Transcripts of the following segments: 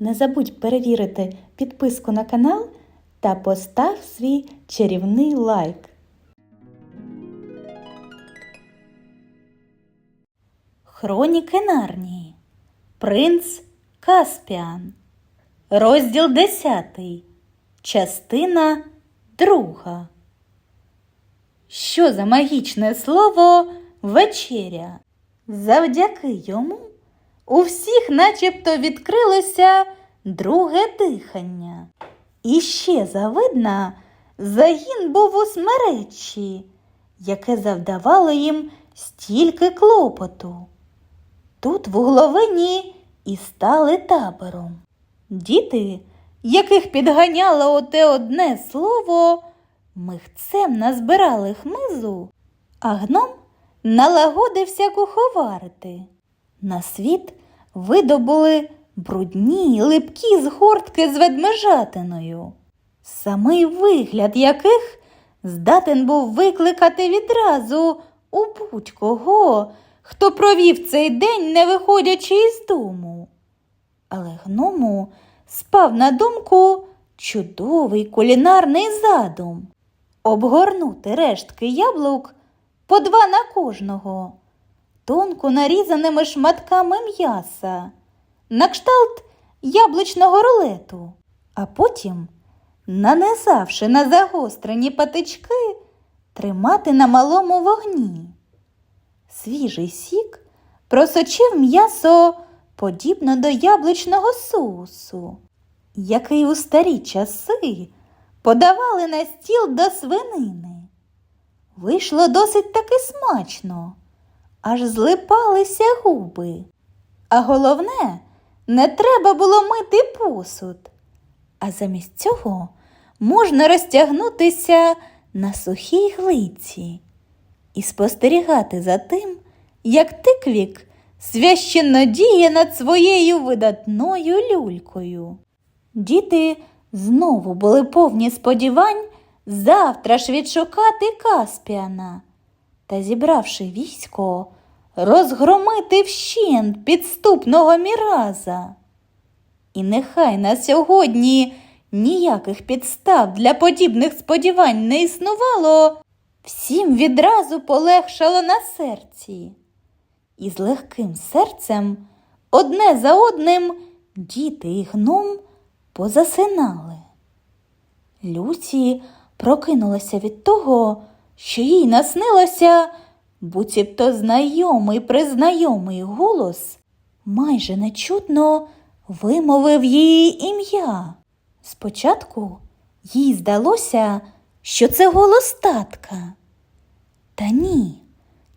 Не забудь перевірити підписку на канал та постав свій чарівний лайк. Хроніки Нарнії. Принц Каспіан. Розділ 10. Частина 2. Що за магічне слово вечеря? Завдяки йому у всіх начебто відкрилося друге дихання. І ще завидна, загін був у смеречі, яке завдавало їм стільки клопоту. Тут в угловині і стали табором. Діти, яких підганяло оте одне слово, михцем назбирали хмизу, а гном налагодився куховарити. На світ видобули брудні, липкі згортки з ведмежатиною, самий вигляд яких здатен був викликати відразу у будь-кого, хто провів цей день, не виходячи із дому. Але гному спав на думку чудовий кулінарний задум обгорнути рештки яблук по два на кожного, тонко нарізаними шматками м'яса, на кшталт яблучного рулету, а потім, нанизавши на загострені патички, тримати на малому вогні. Свіжий сік просочив м'ясо подібно до яблучного соусу, який у старі часи подавали на стіл до свинини. Вийшло досить таки смачно, аж злипалися губи. А головне, не треба було мити посуд, а замість цього можна розтягнутися на сухій глиці і спостерігати за тим, як тиквік священно діє над своєю видатною люлькою. Діти знову були повні сподівань завтра ж відшукати Каспіана та, зібравши військо, розгромити вщент підступного міраза. І нехай на сьогодні ніяких підстав для подібних сподівань не існувало, всім відразу полегшало на серці. І з легким серцем одне за одним діти і гном позасинали. Люсі прокинулася від того, що їй наснилося, буцімто знайомий признайомий голос майже нечутно вимовив її ім'я. Спочатку їй здалося, що це голос татка. Та ні,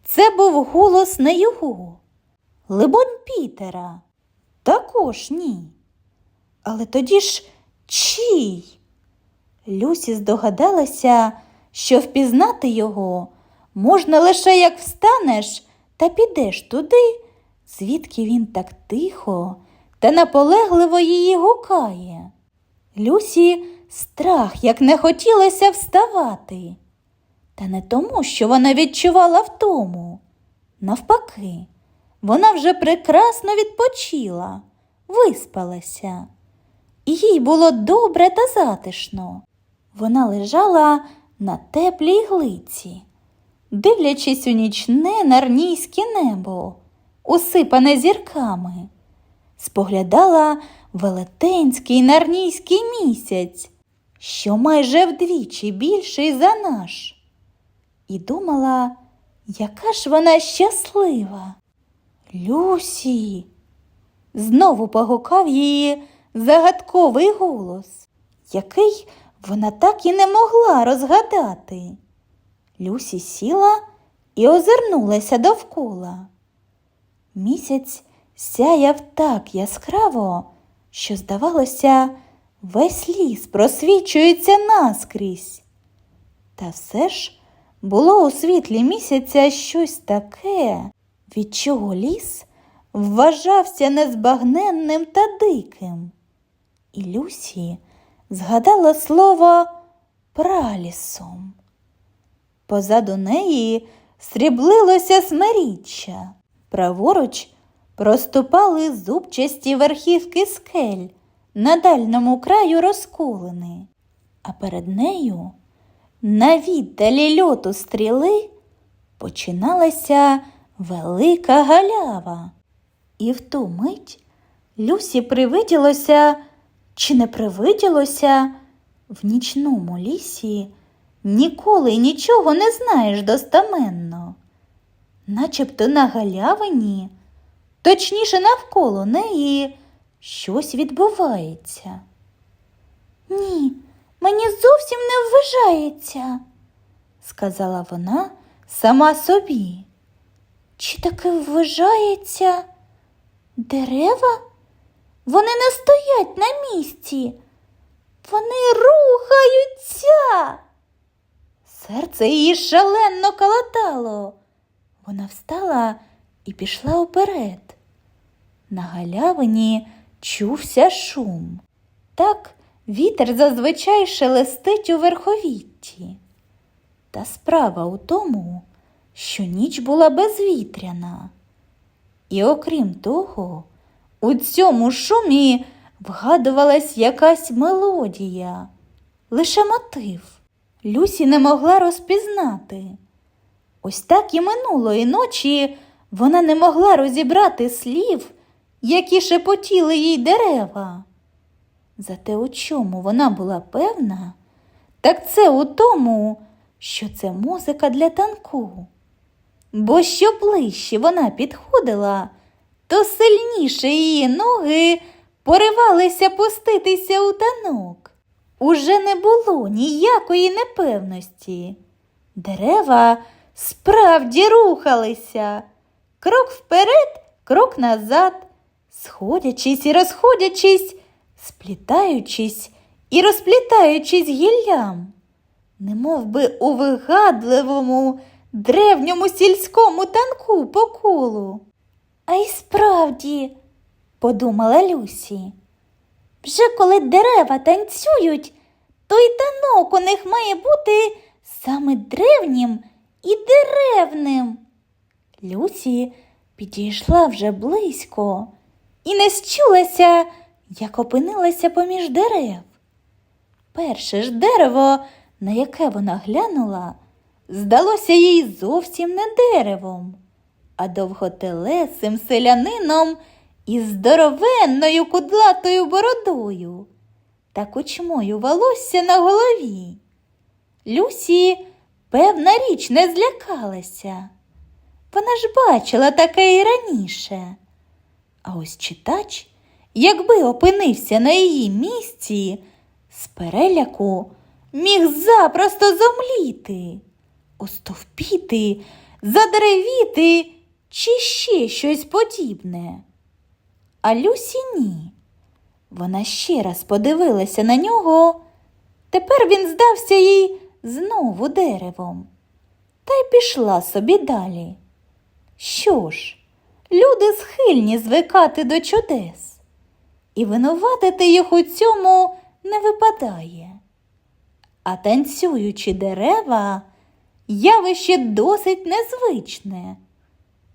це був голос не його. Либонь Пітера. Також ні. Але тоді ж чий? Люсі здогадалася, що впізнати його можна лише як встанеш та підеш туди, звідки він так тихо та наполегливо її гукає. Люсі страх як не хотілося вставати, та не тому, що вона відчувала втому. Навпаки, вона вже прекрасно відпочила, виспалася, і їй було добре та затишно. Вона лежала на теплій глиці, дивлячись у нічне нарнійське небо, усипане зірками, споглядала велетенський нарнійський місяць, що майже вдвічі більший за наш, і думала, яка ж вона щаслива. Люсі. Знову погукав її загадковий голос, який вона так і не могла розгадати. Люсі сіла і озирнулася довкола. Місяць сяяв так яскраво, що, здавалося, весь ліс просвічується наскрізь. Та все ж було у світлі місяця щось таке, від чого ліс вважався незбагненним та диким. І Люсі згадала слово пралісом. Позаду неї сріблилося смиріччя. Праворуч проступали зубчасті верхівки скель, на дальному краю розколини, а перед нею, на віддалі льоту стріли, починалася велика галява. І в ту мить Люсі привиділося, чи не привиділося, в нічному лісі ніколи нічого не знаєш достаменно. Начебто на галявині, точніше навколо неї, щось відбувається. Ні, мені зовсім не вважається, сказала вона сама собі. Чи таки вважається дерева? Вони не стоять на місці. Вони рухаються. Серце її шалено калатало. Вона встала і пішла уперед. На галявині чувся шум. Так вітер зазвичай шелестить у верховітті. Та справа у тому, що ніч була безвітряна. І окрім того, у цьому шумі вгадувалась якась мелодія, лише мотив. Люсі не могла розпізнати. Ось так і минулої ночі вона не могла розібрати слів, які шепотіли їй дерева. Зате у чому вона була певна, так це у тому, що це музика для танку. Бо що ближче вона підходила, то сильніше її ноги поривалися пуститися у танок. Уже не було ніякої непевності. Дерева справді рухалися. Крок вперед, крок назад, сходячись і розходячись, сплітаючись і розплітаючись гіллям, немов би у вигадливому древньому сільському танку по колу. А й справді, подумала Люсі, вже коли дерева танцюють, то й танок у них має бути саме древнім і деревним. Люсі підійшла вже близько і не счулася, як опинилася поміж дерев. Перше ж дерево, на яке вона глянула, здалося їй зовсім не деревом, а довготелесим селянином із здоровенною кудлатою бородою та кучмою волосся на голові. Люсі, певна річ, не злякалася. Вона ж бачила таке і раніше. А ось читач, якби опинився на її місці, з переляку міг запросто зомліти, остовпіти, задеревіти чи ще щось подібне. А Люсі ні. Вона ще раз подивилася на нього. Тепер він здався їй знову деревом. Та й пішла собі далі. Що ж, люди схильні звикати до чудес, і винуватити їх у цьому не випадає. А танцюючі дерева явище досить незвичне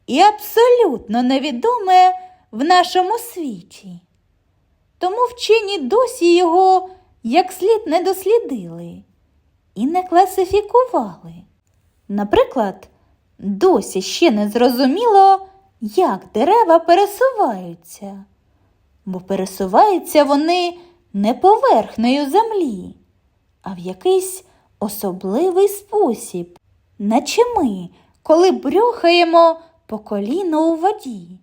і абсолютно невідоме в нашому світі. Тому вчені досі його як слід не дослідили і не класифікували. Наприклад, досі ще не зрозуміло, як дерева пересуваються, бо пересуваються вони не поверхнею землі, а в якийсь особливий спосіб, наче ми, коли брюхаємо по коліно у воді.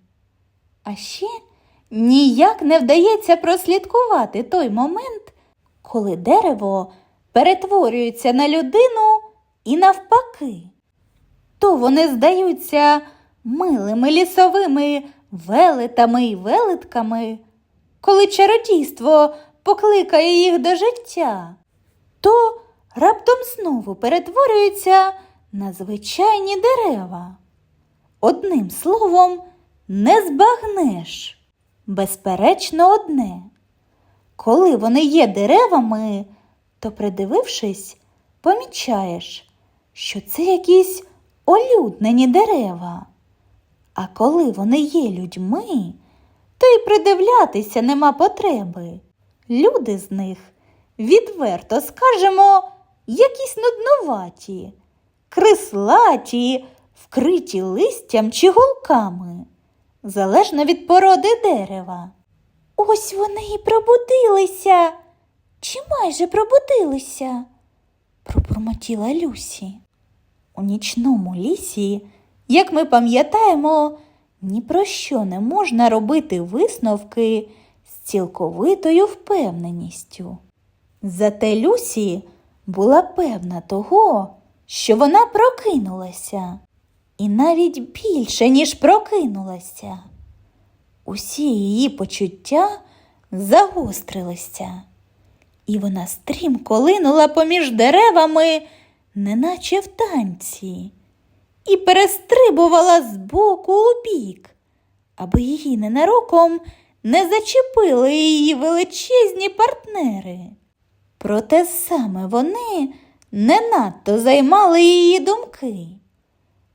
А ще ніяк не вдається прослідкувати той момент, коли дерево перетворюється на людину і навпаки. То вони здаються милими лісовими велетами і велетками, коли чародійство покликає їх до життя, то раптом знову перетворюються на звичайні дерева. Одним словом, не збагнеш. Безперечно, одне. Коли вони є деревами, то, придивившись, помічаєш, що це якісь олюднені дерева. А коли вони є людьми, то й придивлятися нема потреби. люди з них, відверто скажемо, якісь нудноваті, крислаті, вкриті листям чи гулками, залежно від породи дерева. Ось вони і пробудилися. Чи майже пробудилися? пробурмотіла Люсі. У нічному лісі, як ми пам'ятаємо, ні про що не можна робити висновки з цілковитою впевненістю. Зате Люсі була певна того, що вона прокинулася, і навіть більше, ніж прокинулася. Усі її почуття загострилися, і вона стрімко линула поміж деревами, неначе в танці, і перестрибувала з боку у бік, аби її ненароком не зачепили її величезні партнери. Проте саме вони не надто займали її думки.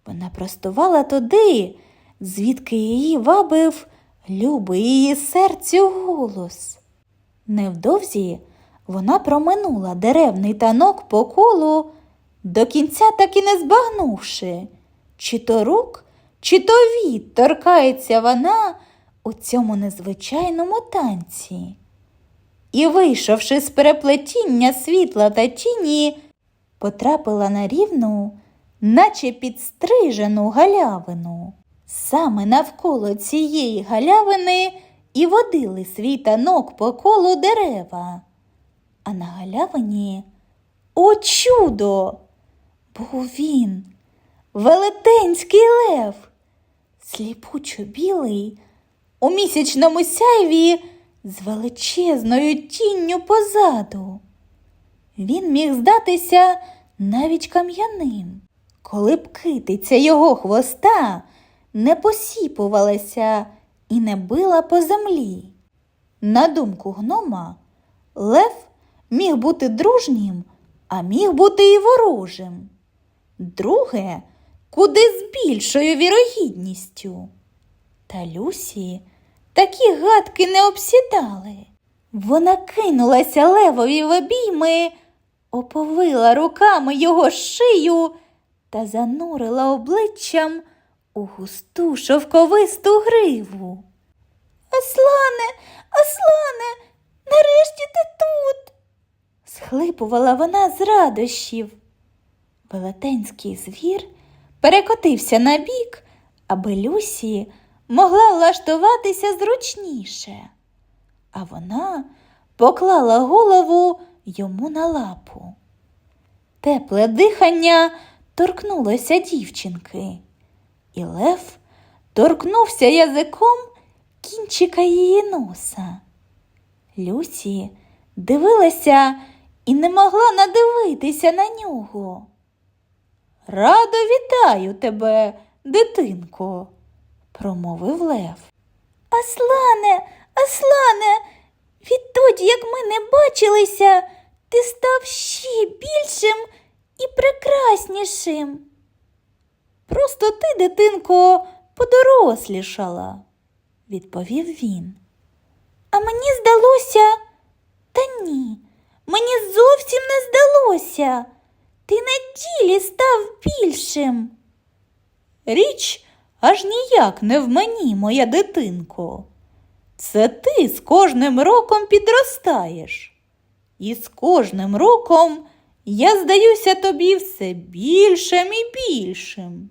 Вона простувала туди, звідки її вабив любий її серцю голос. Невдовзі вона проминула деревний танок по колу, до кінця так і не збагнувши, чи то рук, чи то від торкається вона у цьому незвичайному танці. І, вийшовши з переплетіння світла та тіні, потрапила на рівну, наче підстрижену галявину. Саме навколо цієї галявини і водили свій танок по колу дерева. А на галявині, о чудо! Був він, велетенський лев, сліпучо білий, у місячному сяйві з величезною тінню позаду. Він міг здатися навіть кам'яним, коли б китиця його хвоста не посіпувалася і не била по землі. На думку гнома, лев міг бути дружнім, а міг бути і ворожим. Друге, куди з більшою вірогідністю. Та Люсі такі гадки не обсідали. Вона кинулася левові в обійми, оповила руками його шию та занурила обличчям у густу шовковисту гриву. Аслане, Аслане, нарешті ти тут. схлипувала вона з радощів. Велетенський звір перекотився на бік, аби Люсі могла влаштуватися зручніше, а вона поклала голову йому на лапу. Тепле дихання торкнулося дівчинки, і Лев торкнувся язиком кінчика її носа. Люсі дивилася і не могла надивитися на нього. Радо вітаю тебе, дитинко, промовив Лев. Аслане, Аслане, відтоді, як ми не бачилися, ти став ще більшим і прекраснішим. Просто ти, дитинко, подорослішала, відповів він. А мені здалося, та ні, мені зовсім не здалося. Ти на ділі став більшим. Річ аж ніяк не в мені, моя дитинко. Це ти з кожним роком підростаєш. І з кожним роком я здаюся тобі все більшим і більшим.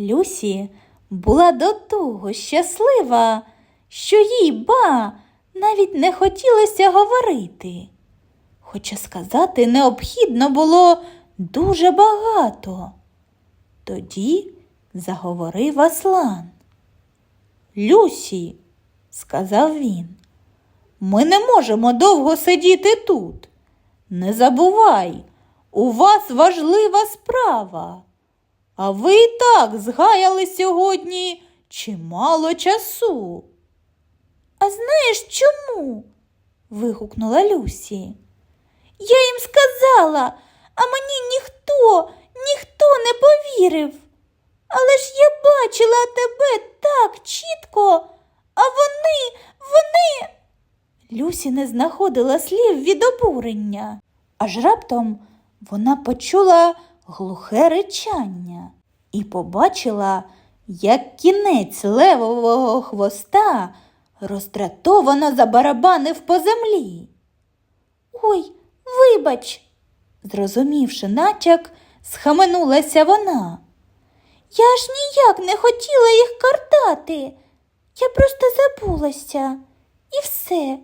Люсі була до того щаслива, що їй ба навіть не хотілося говорити. Хоча сказати необхідно було дуже багато. Тоді заговорив Аслан. Люсі, сказав він, ми не можемо довго сидіти тут. Не забувай, у вас важлива справа. А ви і так згаяли сьогодні чимало часу. А знаєш чому? вигукнула Люсі. Я їм сказала, а мені ніхто, ніхто не повірив. Але ж я бачила тебе так чітко, а вони, вони. Люсі не знаходила слів від обурення, аж раптом вона почула глухе ричання і побачила, як кінець левового хвоста роздратовано забарабанив по землі. Ой, вибач, зрозумівши натяк, схаменулася вона. Я ж ніяк не хотіла їх картати. Я просто забулася. І все.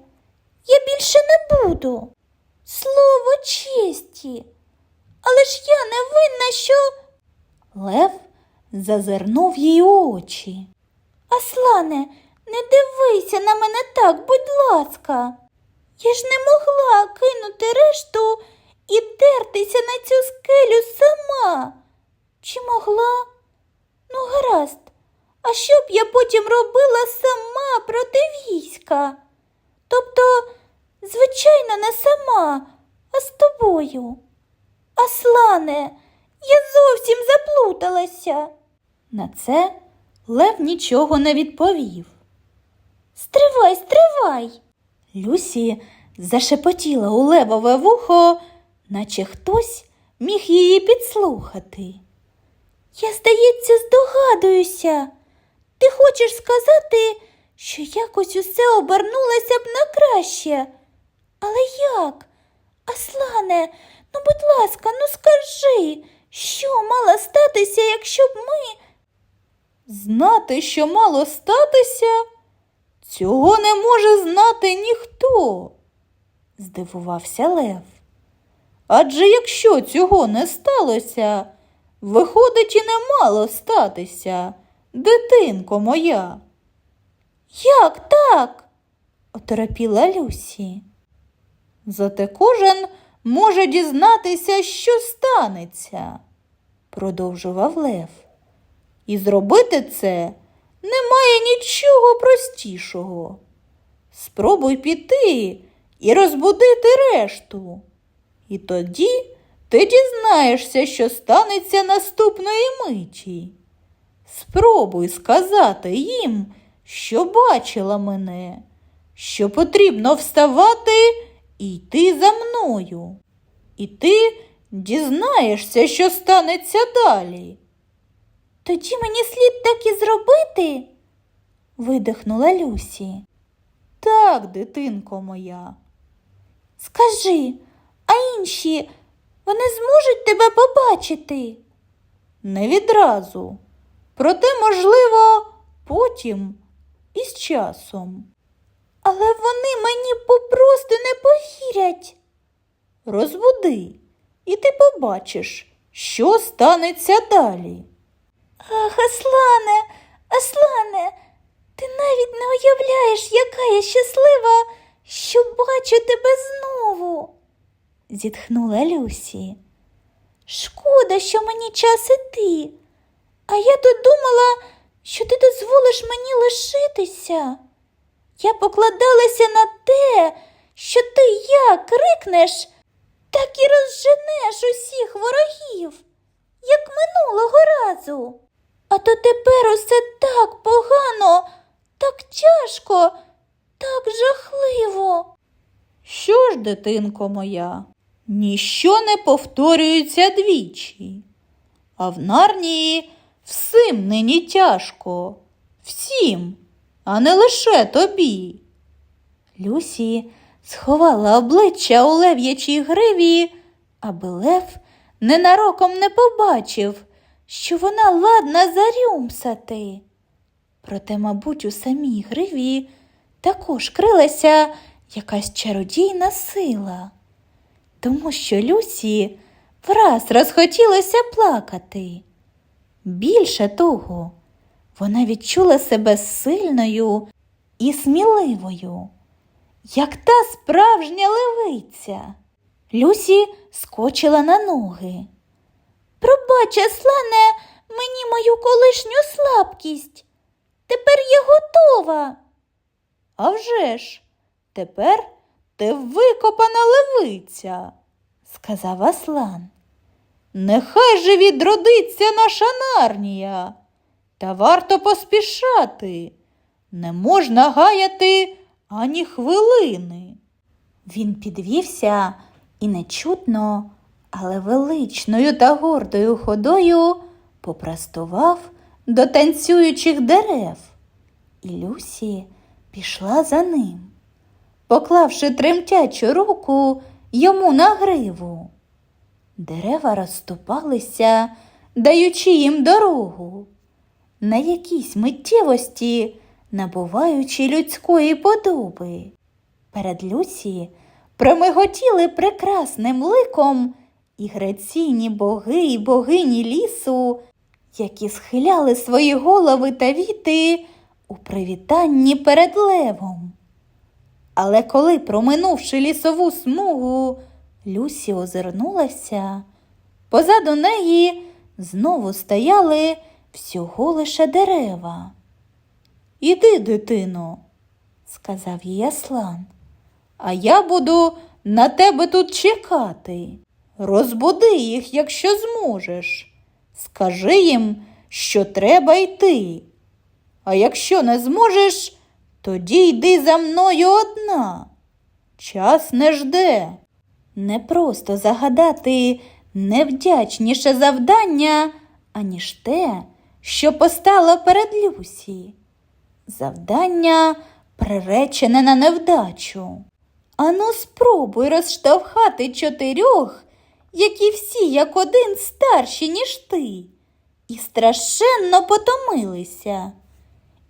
Я більше не буду. Слово честі. Але ж я не винна, що. Лев зазирнув їй у очі. Аслане, не дивися на мене так, будь ласка. Я ж не могла кинути решту і дертися на цю скелю сама. Чи могла? Ну, гаразд. А що б я потім робила сама проти війська? Тобто, звичайно, не сама, а з тобою. Аслане, я зовсім заплуталася. На це Лев нічого не відповів. Стривай, стривай. Люсі зашепотіла у левове вухо, наче хтось міг її підслухати. Я, здається, здогадуюся. Ти хочеш сказати, що якось усе обернулося б на краще. Але як? Аслане, ну будь ласка, ну скажи, що мало статися, якщо б ми. Знати, що мало статися? Цього не може знати ніхто, здивувався Лев. Адже якщо цього не сталося, виходить і не мало статися, дитинко моя. Як так? оторопіла Люсі. Зате кожен може дізнатися, що станеться, продовжував Лев. І зробити це немає нічого простішого. Спробуй піти і розбудити решту. І тоді ти дізнаєшся, що станеться наступної миті. Спробуй сказати їм, що бачила мене, що потрібно вставати і йти за мною. І ти дізнаєшся, що станеться далі. Тоді мені слід так і зробити, видихнула Люсі. Так, дитинко моя. Скажи, а інші вони зможуть тебе побачити? Не відразу. Проте, можливо, потім і з часом. Але вони мені попросту не повірять. Розбуди, і ти побачиш, що станеться далі. Ах, Аслане, Аслане, ти навіть не уявляєш, яка я щаслива, що бачу тебе знову, зітхнула Люсі. Шкода, що мені час іти, а я тут думала, що ти дозволиш мені лишитися. Я покладалася на те, що ти як крикнеш, так і розженеш усіх ворогів, як минулого разу. А то тепер усе так погано, так тяжко, так жахливо. Що ж, дитинко моя, ніщо не повторюється двічі, а в Нарнії всім нині тяжко, всім, а не лише тобі. Люсі сховала обличчя у лев'ячій гриві, аби лев ненароком не побачив, що вона ладна зарюмсати. Проте, мабуть, у самій гриві також крилася якась чародійна сила, тому що Люсі враз розхотілося плакати. Більше того, вона відчула себе сильною і сміливою, як та справжня левиця. Люсі скочила на ноги. Пробач, Аслане, мені мою колишню слабкість. Тепер я готова. А вже ж, тепер ти викопана левиця, сказав Аслан. Нехай же відродиться наша нарнія, та варто поспішати. Не можна гаяти ані хвилини. Він підвівся і нечутно, але величною та гордою ходою попростував до танцюючих дерев. І Люсі пішла за ним, поклавши тремтячу руку йому на гриву. Дерева розступалися, даючи їм дорогу, на якійсь миттєвості набуваючи людської подоби. Перед Люсі промиготіли прекрасним ликом і граційні боги і богині лісу, які схиляли свої голови та віти у привітанні перед левом. Але коли, проминувши лісову смугу, Люсі озирнулася, позаду неї знову стояли всього лише дерева. Іди, дитино, сказав їй Аслан, а я буду на тебе тут чекати. Розбуди їх, якщо зможеш. Скажи їм, що треба йти. А якщо не зможеш, тоді йди за мною одна. Час не жде. Не просто загадати невдячніше завдання, аніж те, що постало перед Люсі. Завдання приречене на невдачу. Ану, спробуй розштовхати чотирьох, які всі як один старші, ніж ти, і страшенно потомилися.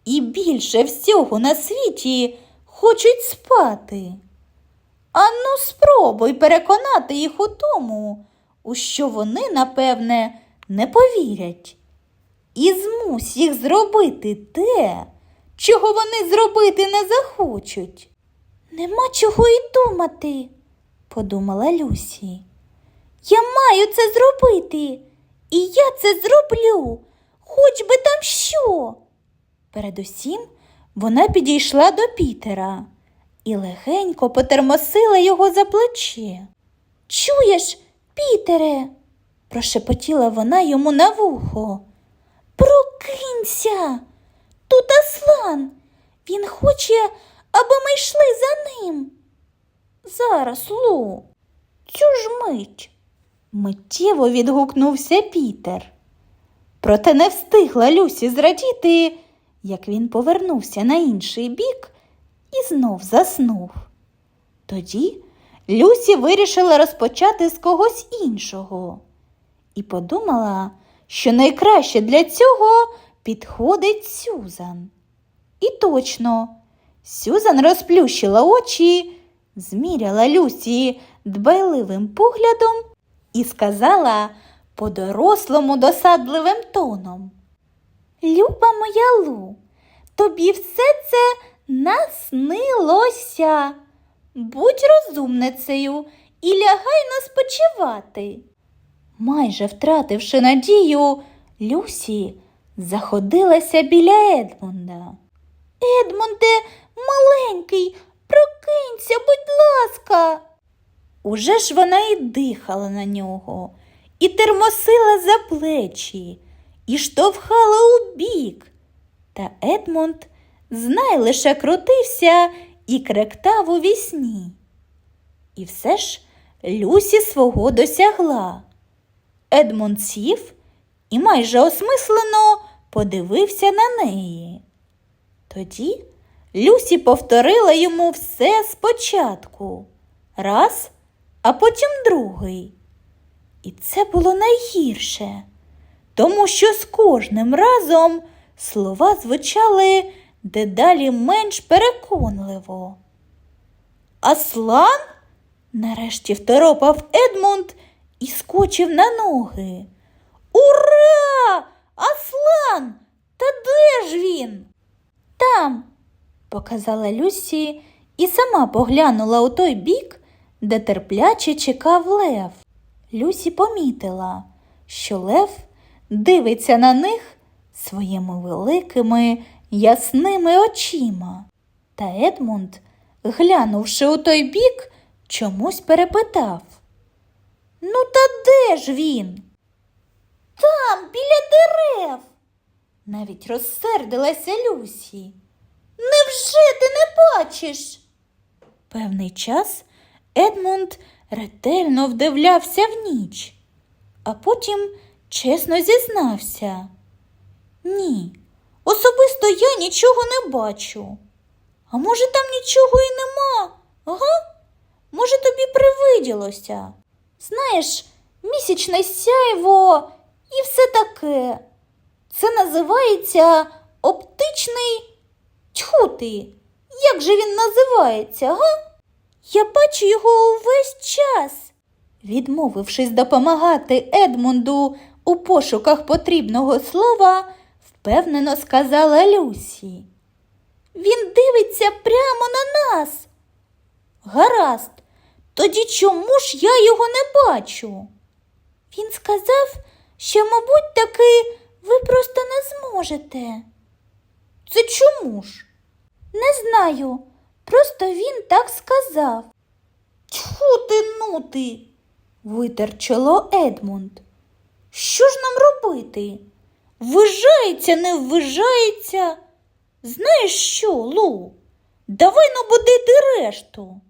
І більше всього на світі хочуть спати. Ану, спробуй переконати їх у тому, у що вони, напевне, не повірять. І змусь їх зробити те, чого вони зробити не захочуть. Нема чого й думати, подумала Люсі. Я маю це зробити, і я це зроблю, хоч би там що. Передусім вона підійшла до Пітера і легенько потермосила його за плече. Чуєш, Пітере? прошепотіла вона йому на вухо. Прокинься. Тут Аслан. Він хоче, аби ми йшли за ним. Зараз, Лу, цю ж мить. Миттєво відгукнувся Пітер. Проте не встигла Люсі зрадіти, як він повернувся на інший бік і знов заснув. Тоді Люсі вирішила розпочати з когось іншого і подумала, що найкраще для цього підходить Сюзан. І точно, Сюзан розплющила очі, зміряла Люсі дбайливим поглядом і сказала по-дорослому досадливим тоном. Люба моя Лу, тобі все це наснилося. Будь розумницею і лягай на спочивати. Майже втративши надію, Люсі заходилася біля Едмунда. Едмунде, маленький, прокинься, будь ласка. Уже ж вона і дихала на нього, і термосила за плечі, і штовхала у бік. Та Едмунд, знай, лише крутився і кректав у вісні. І все ж Люсі свого досягла. Едмунд сів і майже осмислено подивився на неї. Тоді Люсі повторила йому все спочатку, раз, а потім другий. І це було найгірше, тому що з кожним разом слова звучали дедалі менш переконливо. Аслан? нарешті второпав Едмунд і скочив на ноги. Ура! Аслан! Та де ж він? Там, показала Люсі і сама поглянула у той бік, де терпляче чекав Лев. Люсі помітила, що Лев дивиться на них своїми великими ясними очима. Та Едмунд, глянувши у той бік, чомусь перепитав. Ну, та де ж він? Там, біля дерев. Навіть розсердилася Люсі. Невже ти не бачиш? Певний час Едмунд ретельно вдивлявся в ніч, а потім чесно зізнався. Ні, особисто я нічого не бачу. А може, там нічого і нема? Ага? Може, тобі привиділося? Знаєш, місячне сяйво і все таке. Це називається оптичний Тьху ти! Як же він називається, га? Я бачу його увесь час. Відмовившись допомагати Едмунду у пошуках потрібного слова, впевнено сказала Люсі. Він дивиться прямо на нас. Гаразд, тоді чому ж я його не бачу? Він сказав, що, мабуть, таки ви просто не зможете. Це чому ж? Не знаю. Просто він так сказав. Тьфу ти ну ти, витер чоло Едмунд. Що ж нам робити? Ввижається, не ввижається. Знаєш що, Лу? Давай набудити решту.